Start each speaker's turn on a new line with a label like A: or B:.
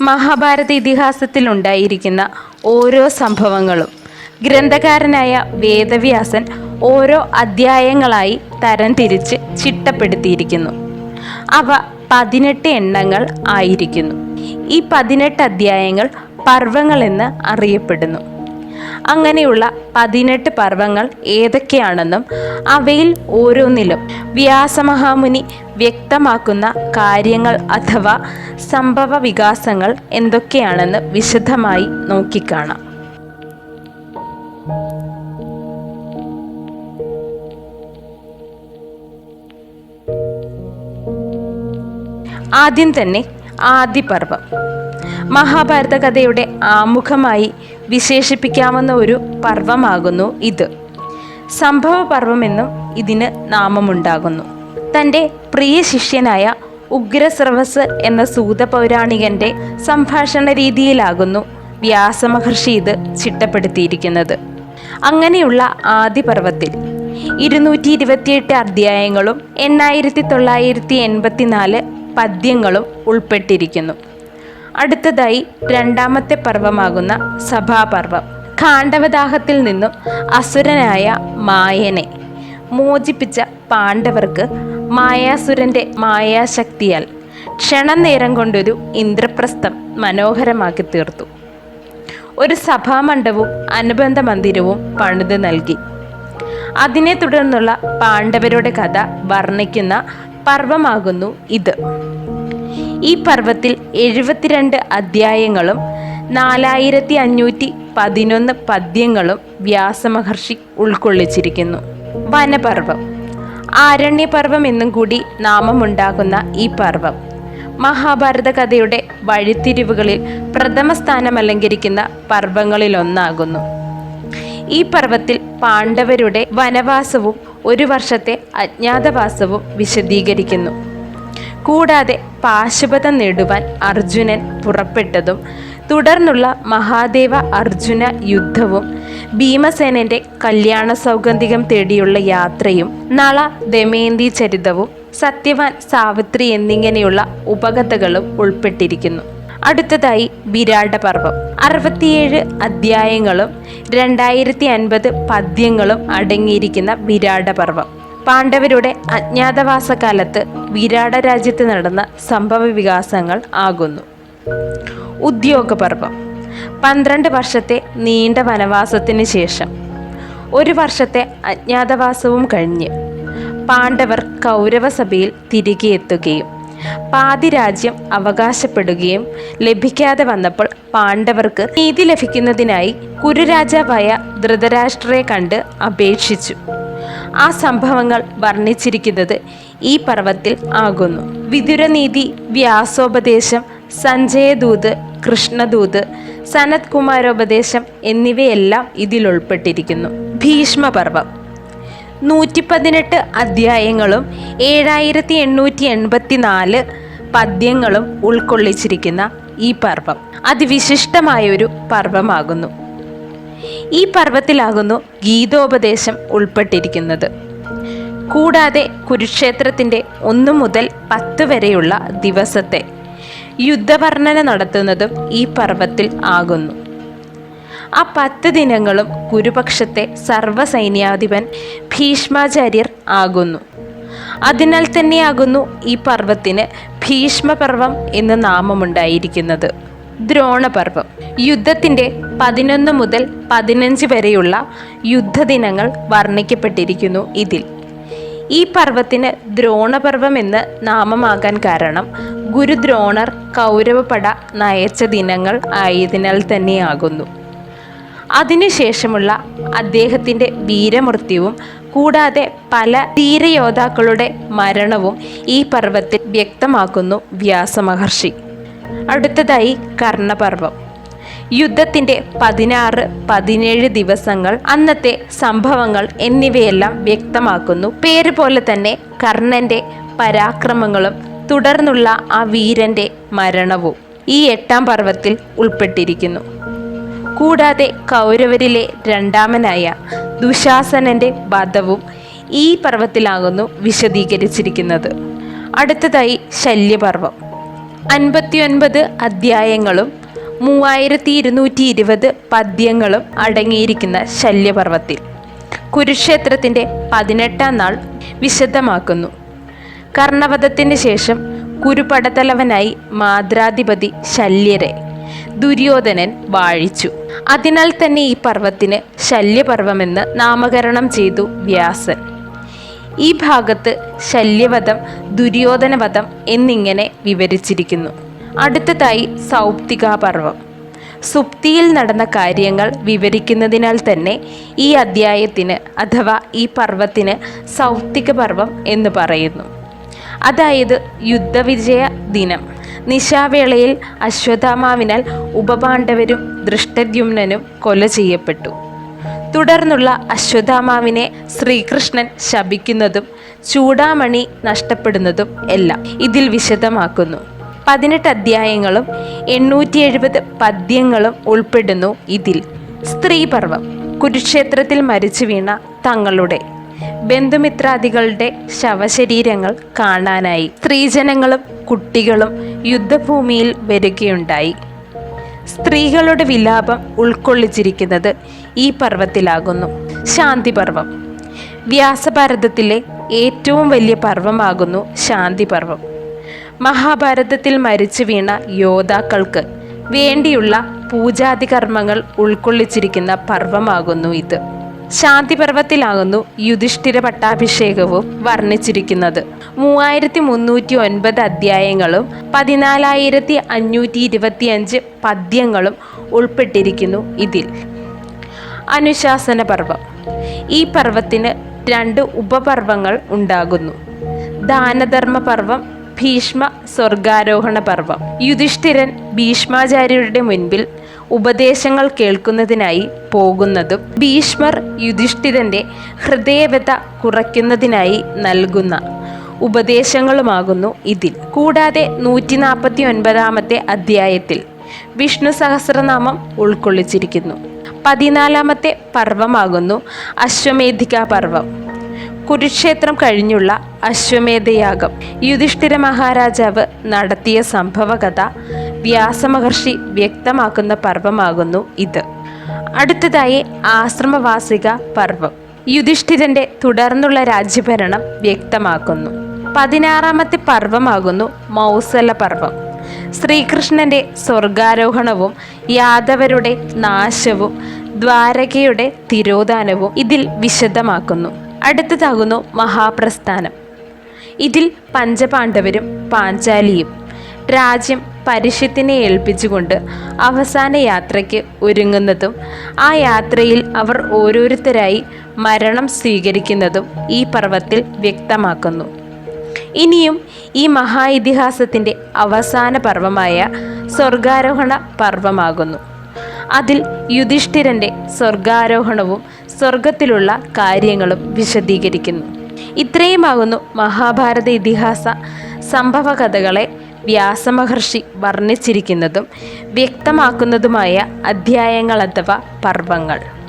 A: മഹാഭാരത ഇതിഹാസത്തിൽ ഉണ്ടായിരിക്കുന്ന ഓരോ സംഭവങ്ങളും. ഗ്രന്ഥകാരനായ വേദവ്യാസൻ ഓരോ അധ്യായങ്ങളായി തരംതിരിച്ച് ചിട്ടപ്പെടുത്തിയിരിക്കുന്നു. അവ പതിനെട്ട് എണ്ണങ്ങൾ ആയിരിക്കുന്നു. ഈ പതിനെട്ട് അധ്യായങ്ങൾ പർവങ്ങളെന്ന് അറിയപ്പെടുന്നു. അങ്ങനെയുള്ള പതിനെട്ട് പർവങ്ങൾ ഏതൊക്കെയാണെന്നും അവയിൽ ഓരോന്നിലും വ്യാസമഹാമുനി വ്യക്തമാക്കുന്ന കാര്യങ്ങൾ അഥവാ സംഭവ വികാസങ്ങൾ എന്തൊക്കെയാണെന്ന് വിശദമായി നോക്കിക്കാണാം. ആദ്യം തന്നെ ആദിപർവം മഹാഭാരത കഥയുടെ ആമുഖമായി വിശേഷിപ്പിക്കാവുന്ന ഒരു പർവമാകുന്നു ഇത്. സംഭവ പർവമെന്നും ഇതിന് നാമമുണ്ടാകുന്നു. തന്റെ പ്രിയ ശിഷ്യനായ ഉഗ്രസ്രവസ് എന്ന സൂത പൗരാണികന്റെ സംഭാഷണ രീതിയിലാകുന്നു വ്യാസമഹർഷി ഇത് ചിട്ടപ്പെടുത്തിയിരിക്കുന്നത്. അങ്ങനെയുള്ള ആദിപർവത്തിൽ ഇരുന്നൂറ്റി ഇരുപത്തിയെട്ട് അധ്യായങ്ങളും എണ്ണായിരത്തി തൊള്ളായിരത്തി എൺപത്തിനാല് പദ്യങ്ങളും ഉൾപ്പെട്ടിരിക്കുന്നു. അടുത്തതായി രണ്ടാമത്തെ പർവമാകുന്ന സഭാപർവം കാണ്ഡവദാഹത്തിൽ നിന്നും അസുരനായ മായനെ മോചിപ്പിച്ച പാണ്ഡവർക്ക് മായാസുരന്റെ മായാശക്തിയാൽ ക്ഷണനേരം കൊണ്ടൊരു ഇന്ദ്രപ്രസ്ഥം മനോഹരമാക്കി തീർത്തു. ഒരു സഭാമണ്ഡപവും അനുബന്ധ മന്ദിരവും പണിത് നൽകി. അതിനെ തുടർന്നുള്ള പാണ്ഡവരുടെ കഥ വർണിക്കുന്ന പർവമാകുന്നു ഇത്. ഈ പർവത്തിൽ എഴുപത്തിരണ്ട് അധ്യായങ്ങളും നാലായിരത്തി അഞ്ഞൂറ്റി പതിനൊന്ന് പദ്യങ്ങളും വ്യാസമഹർഷി ഉൾക്കൊള്ളിച്ചിരിക്കുന്നു. വനപർവം ആരണ്യപർവം എന്നും കൂടി നാമമുണ്ടാകുന്ന ഈ പർവം മഹാഭാരത കഥയുടെ വഴിത്തിരിവുകളിൽ പ്രഥമ സ്ഥാനം അലങ്കരിക്കുന്ന പർവങ്ങളിലൊന്നാകുന്നു. ഈ പർവത്തിൽ പാണ്ഡവരുടെ വനവാസവും ഒരു വർഷത്തെ അജ്ഞാതവാസവും വിശദീകരിക്കുന്നു. കൂടാതെ പാശുപതം നേടുവാൻ അർജുനൻ പുറപ്പെട്ടതും തുടർന്നുള്ള മഹാദേവ അർജുന യുദ്ധവും ഭീമസേനന്റെ കല്യാണ സൗഗന്ധികം തേടിയുള്ള യാത്രയും നള ദമയന്തി ചരിതവും സത്യവാൻ സാവിത്രി എന്നിങ്ങനെയുള്ള ഉപകഥകളും ഉൾപ്പെട്ടിരിക്കുന്നു. അടുത്തതായി വിരാട പർവം അറുപത്തിയേഴ് അധ്യായങ്ങളും രണ്ടായിരത്തി അൻപത് പദ്യങ്ങളും അടങ്ങിയിരിക്കുന്ന വിരാട പർവം പാണ്ഡവരുടെ അജ്ഞാതവാസകാലത്ത് വിരാട രാജ്യത്ത് നടന്ന സംഭവ വികാസങ്ങൾ ആകുന്നു. ഉദ്യോഗപർവം. പന്ത്രണ്ട് വർഷത്തെ നീണ്ട വനവാസത്തിന് ശേഷം ഒരു വർഷത്തെ അജ്ഞാതവാസവും കഴിഞ്ഞ് പാണ്ഡവർ കൗരവസഭയിൽ തിരികെ എത്തുകയും പാതി രാജ്യം അവകാശപ്പെടുകയും ലഭിക്കാതെ വന്നപ്പോൾ പാണ്ഡവർക്ക് നീതി ലഭിക്കുന്നതിനായി കുരുരാജാവായ ധൃതരാഷ്ട്രയെ കണ്ട് അപേക്ഷിച്ചു. ആ സംഭവങ്ങൾ വർണിച്ചിരിക്കുന്നത് ഈ പർവത്തിൽ ആകുന്നു. വിതുരനീതി വ്യാസോപദേശം സഞ്ജയദൂത് കൃഷ്ണദൂത് സനത് കുമാരോപദേശം എന്നിവയെല്ലാം ഇതിൽ ഉൾപ്പെട്ടിരിക്കുന്നു. ഭീഷ്മപർവം നൂറ്റി പതിനെട്ട് അധ്യായങ്ങളും ഏഴായിരത്തി എണ്ണൂറ്റി എൺപത്തി നാല് പദ്യങ്ങളും ഉൾക്കൊള്ളിച്ചിരിക്കുന്ന ഈ പർവം അതിവിശിഷ്ടമായൊരു പർവമാകുന്നു ഈ പർവത്തിലാകുന്നു ഗീതോപദേശം ഉൾപ്പെട്ടിരിക്കുന്നത്. കൂടാതെ കുരുക്ഷേത്രത്തിന്റെ ഒന്നു മുതൽ പത്ത് വരെയുള്ള ദിവസത്തെ യുദ്ധവർണന നടത്തുന്നതും ഈ പർവത്തിൽ ആകുന്നു. ആ പത്ത് ദിനങ്ങളും കുരുപക്ഷത്തെ സർവസൈന്യാധിപൻ ഭീഷ്മാചാര്യർ ആകുന്നു. അതിനാൽ തന്നെയാകുന്നു ഈ പർവത്തിന് ഭീഷ്മപർവം എന്ന് നാമമുണ്ടായിരിക്കുന്നത്. ദ്രോണപർവം യുദ്ധത്തിന്റെ പതിനൊന്ന് മുതൽ പതിനഞ്ച് വരെയുള്ള യുദ്ധദിനങ്ങൾ വർണിക്കപ്പെട്ടിരിക്കുന്നു ഇതിൽ. ഈ പർവത്തിന് ദ്രോണപർവം എന്ന് നാമമാകാൻ കാരണം ഗുരുദ്രോണർ കൗരവപട നയച്ച ദിനങ്ങൾ ആയതിനാൽ തന്നെയാകുന്നു. അതിനുശേഷമുള്ള അദ്ദേഹത്തിന്റെ വീരമൃത്യുവും കൂടാതെ പല ധീരയോദ്ധാക്കളുടെ മരണവും ഈ പർവത്തിൽ വ്യക്തമാക്കുന്നു വ്യാസമഹർഷി. അടുത്തതായി കർണപർവം. യുദ്ധത്തിന്റെ പതിനാറ് പതിനേഴ് ദിവസങ്ങൾ അന്നത്തെ സംഭവങ്ങൾ എന്നിവയെല്ലാം വ്യക്തമാക്കുന്നു. പേര് പോലെ തന്നെ കർണന്റെ പരാക്രമങ്ങളും തുടർന്നുള്ള ആ വീരന്റെ മരണവും ഈ എട്ടാം പർവത്തിൽ ഉൾപ്പെട്ടിരിക്കുന്നു. കൂടാതെ കൗരവരിലെ രണ്ടാമനായ ദുശാസനന്റെ വധവും ഈ പർവത്തിലാകുന്നു വിശദീകരിച്ചിരിക്കുന്നത്. അടുത്തതായി ശല്യപർവം. അൻപത്തിയൊൻപത് അധ്യായങ്ങളും മൂവായിരത്തി ഇരുന്നൂറ്റി ഇരുപത് പദ്യങ്ങളും അടങ്ങിയിരിക്കുന്ന ശല്യപർവത്തിൽ കുരുക്ഷേത്രത്തിന്റെ പതിനെട്ടാം നാൾ വിശദമാക്കുന്നു. കർണവധത്തിന് ശേഷം കുരുപടത്തലവനായി മാദ്രാധിപതി ശല്യരെ ദുര്യോധനൻ വാഴിച്ചു. അതിനാൽ തന്നെ ഈ പർവത്തിന് ശല്യപർവമെന്ന് നാമകരണം ചെയ്തു വ്യാസൻ. ഈ ഭാഗത്ത് ശല്യവധം ദുര്യോധനവധം എന്നിങ്ങനെ വിവരിച്ചിരിക്കുന്നു. അടുത്തതായി സൗപ്തികാപർവം. സുപ്തിയിൽ നടന്ന കാര്യങ്ങൾ വിവരിക്കുന്നതിനാൽ തന്നെ ഈ അദ്ധ്യായത്തിന് അഥവാ ഈ പർവത്തിന് സൗപ്തിക പർവം എന്ന് പറയുന്നു. അതായത് യുദ്ധവിജയ ദിനം. നിശാവേളയിൽ അശ്വത്ഥാമാവിനാൽ ഉപപാണ്ഡവരും ദൃഷ്ടദ്യുമ്നനും കൊല ചെയ്യപ്പെട്ടു. തുടർന്നുള്ള അശ്വത്ഥാമാവിനെ ശ്രീകൃഷ്ണൻ ശപിക്കുന്നതും ചൂടാമണി നഷ്ടപ്പെടുന്നതും എല്ലാം ഇതിൽ വിശദമാക്കുന്നു. പതിനെട്ട് അധ്യായങ്ങളും എണ്ണൂറ്റി എഴുപത് പദ്യങ്ങളും ഉൾപ്പെടുന്നു ഇതിൽ. സ്ത്രീപർവം കുരുക്ഷേത്രത്തിൽ മരിച്ചു വീണ തങ്ങളുടെ ബന്ധുമിത്രാദികളുടെ ശവശരീരങ്ങൾ കാണാനായി സ്ത്രീജനങ്ങളും കുട്ടികളും യുദ്ധഭൂമിയിൽ വരികയുണ്ടായി. സ്ത്രീകളുടെ വിലാപം ഉൾക്കൊള്ളിച്ചിരിക്കുന്നത് ഈ പർവത്തിലാകുന്നു. ശാന്തിപർവം വ്യാസഭാരതത്തിലെ ഏറ്റവും വലിയ പർവമാകുന്നു ശാന്തിപർവം മഹാഭാരതത്തിൽ മരിച്ചു വീണ യോദ്ധാക്കൾക്ക് വേണ്ടിയുള്ള പൂജാതി കർമ്മങ്ങൾ ഉൾക്കൊള്ളിച്ചിരിക്കുന്ന പർവമാകുന്നു ഇത്. ശാന്തിപർവത്തിലാകുന്നു യുധിഷ്ഠിര പട്ടാഭിഷേകവും വർണിച്ചിരിക്കുന്നത്. മൂവായിരത്തി മുന്നൂറ്റി ഒൻപത് അധ്യായങ്ങളും പതിനാലായിരത്തി അഞ്ഞൂറ്റി ഇരുപത്തിയഞ്ച് പദ്യങ്ങളും ഉൾപ്പെട്ടിരിക്കുന്നു ഇതിൽ. അനുശാസന പർവം ഈ പർവത്തിന് രണ്ട് ഉപപർവങ്ങൾ ഉണ്ടാകുന്നു. ദാനധർമ്മ പർവം ഭീഷ്മ സ്വർഗാരോഹണ പർവം യുധിഷ്ഠിരൻ ഭീഷ്മാചാര്യരുടെ മുൻപിൽ ഉപദേശങ്ങൾ കേൾക്കുന്നതിനായി പോകുന്നതും ഭീഷ്മർ യുധിഷ്ഠിരന്റെ ഹൃദയവ്യത കുറയ്ക്കുന്നതിനായി നൽകുന്ന ഉപദേശങ്ങളുമാകുന്നു ഇതിൽ. കൂടാതെ നൂറ്റി നാൽപ്പത്തി ഒൻപതാമത്തെ അധ്യായത്തിൽ വിഷ്ണു സഹസ്രനാമം ഉൾക്കൊള്ളിച്ചിരിക്കുന്നു. പതിനാലാമത്തെ പർവമാകുന്നു അശ്വമേധിക പർവം കുരുക്ഷേത്രം കഴിഞ്ഞുള്ള അശ്വമേധയാഗം. യുധിഷ്ഠിര മഹാരാജാവ് നടത്തിയ സംഭവകഥ വ്യാസമഹർഷി വ്യക്തമാക്കുന്ന പർവമാകുന്നു ഇത്. അടുത്തതായി ആശ്രമവാസിക പർവം യുധിഷ്ഠിരന്റെ തുടർന്നുള്ള രാജ്യഭരണം വ്യക്തമാക്കുന്നു. പതിനാറാമത്തെ പർവമാകുന്നു മൗസല പർവം ശ്രീകൃഷ്ണന്റെ സ്വർഗാരോഹണവും യാദവരുടെ നാശവും ദ്വാരകയുടെ തിരോധാനവും ഇതിൽ വിശദമാക്കുന്നു. അടുത്തതാകുന്നു മഹാപ്രസ്ഥാനം. ഇതിൽ പഞ്ചപാണ്ഡവരും പാഞ്ചാലിയും. രാജ്യം പരിഷത്തിനെ ഏൽപ്പിച്ചുകൊണ്ട് അവസാന യാത്രയ്ക്ക് ഒരുങ്ങുന്നതും ആ യാത്രയിൽ അവർ ഓരോരുത്തരായി മരണം സ്വീകരിക്കുന്നതും ഈ പർവത്തിൽ വ്യക്തമാക്കുന്നു. ഇനിയും ഈ മഹാ ഇതിഹാസത്തിന്റെ അവസാന പർവമായ സ്വർഗാരോഹണ പർവമാകുന്നു അതിൽ യുധിഷ്ഠിരന്റെ സ്വർഗാരോഹണവും സ്വർഗത്തിലുള്ള കാര്യങ്ങളും വിശദീകരിക്കുന്നു. ഇത്രയുമാകുന്നു മഹാഭാരത ഇതിഹാസ സംഭവകഥകളെ വ്യാസമഹർഷി വർണിച്ചിരിക്കുന്നതും വ്യക്തമാക്കുന്നതുമായ അധ്യായങ്ങൾ അഥവാ പർവങ്ങൾ